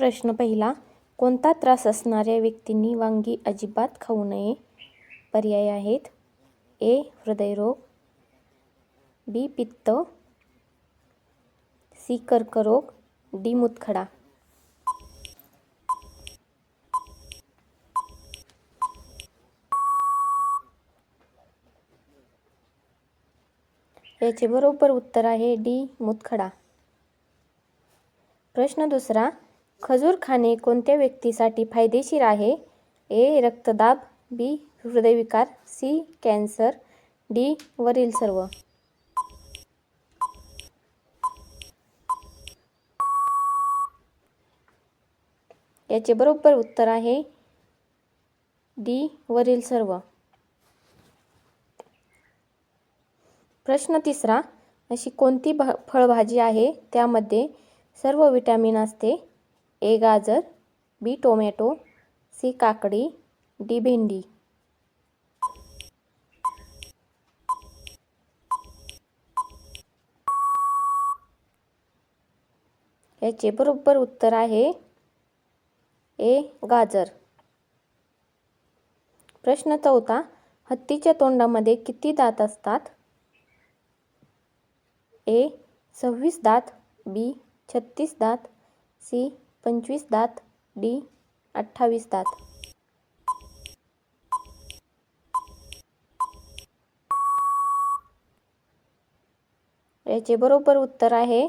प्रश्न पहिला कोणता त्रास असणाऱ्या व्यक्तींनी वांगी अजिबात खाऊ नये? पर्याय आहेत. ए हृदयरोग. बी पित्त. सी कर्करोग. डी मुतखडा. याचे बरोबर उत्तर आहे डी मुतखडा. प्रश्न दुसरा खजूर खाणे कोणत्या व्यक्तीसाठी फायदेशीर आहे? ए. रक्तदाब बी. हृदयविकार सी. Cancer D. वरील सर्व. याचे बरोबर उत्तर आहे डी. वरील सर्व. प्रश्न तिसरा अशी कोणती भा फळभाजी आहे? त्यामध्ये सर्व विटॅमिन असते. ए गाजर बी टोमॅटो सी काकडी डी भेंडी. याचे बरोबर उत्तर आहे ए गाजर. प्रश्न चौथा हत्तीच्या तोंडामध्ये किती दात असतात? ए सव्वीस दात बी छत्तीस दात सी पंचवीस दात डी अठ्ठावीस दात. याचे बरोबर उत्तर आहे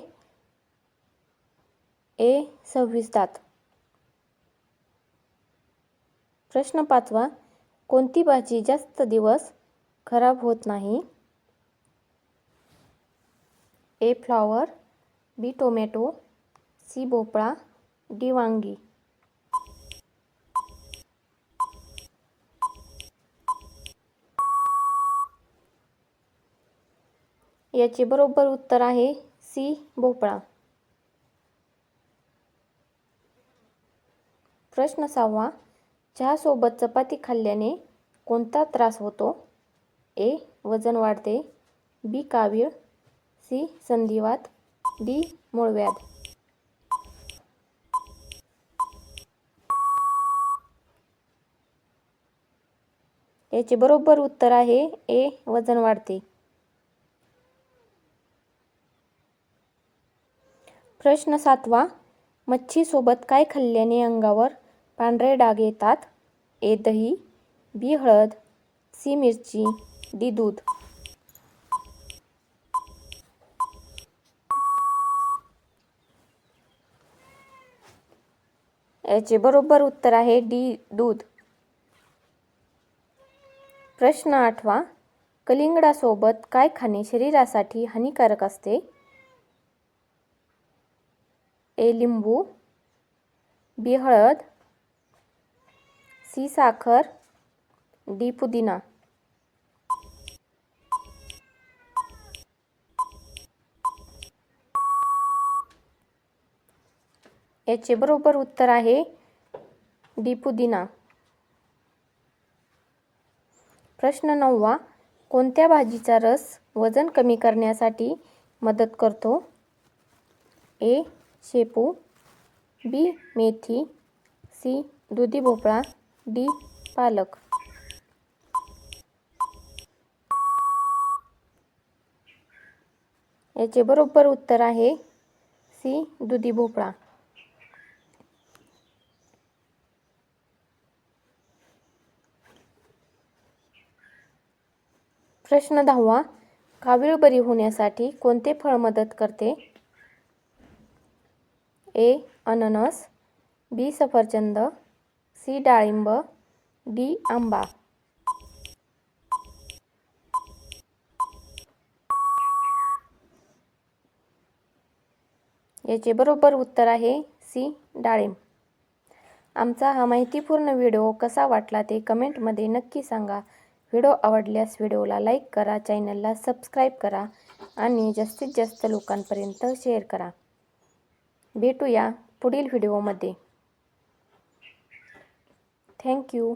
ए सव्वीस दात. प्रश्न पाचवा कोणती भाजी जास्त दिवस खराब होत नाही? A flower B tomato C भोपळा डी वांगी याचे बरोबर उत्तर आहे सी भोपळा. प्रश्न सहावा चहासोबत चपाती खाल्ल्याने कोणता त्रास होतो? ए वजन वाढते. बी कावीळ. सी संधिवात. डी मूळव्याध. याचे बरोबर उत्तर आहे ए वजन वाढते. प्रश्न सातवा मच्छीसोबत काय खाल्ल्याने अंगावर पांढरे डाग येतात? ए दही बी हळद सी मिरची डी दूध. याचे बरोबर उत्तर आहे डी दूध. प्रश्न आठवा कलिंगडासोबत काय खाणे शरीरासाठी हानिकारक असते? ए लिंबू बी हळद सी साखर डी पुदिना. याचे बरोबर उत्तर आहे डी पुदिना. प्रश्न नववा कोणत्या भाजीचा रस वजन कमी करण्यासाठी मदत करतो? ए शेपू बी मेथी सी दुधी भोपळा डी पालक. याचे बरोबर उत्तर आहे सी दुधी भोपळा. प्रश्न दहावा कावीळ बरी होण्यासाठी कोणते फळ मदत करते? ए अननस बी सफरचंद सी डाळिंब डी आंबा. याचे बरोबर उत्तर आहे सी डाळिंब. आमचा हा माहितीपूर्ण व्हिडिओ कसा वाटला ते कमेंटमध्ये नक्की सांगा. व्हिडिओ आवडल्यास व्हिडिओला लाईक करा चॅनलला सबस्क्राईब करा आणि जास्तीत जास्त लोकांपर्यंत शेअर करा. भेटूया पुढील व्हिडिओमध्ये. थँक्यू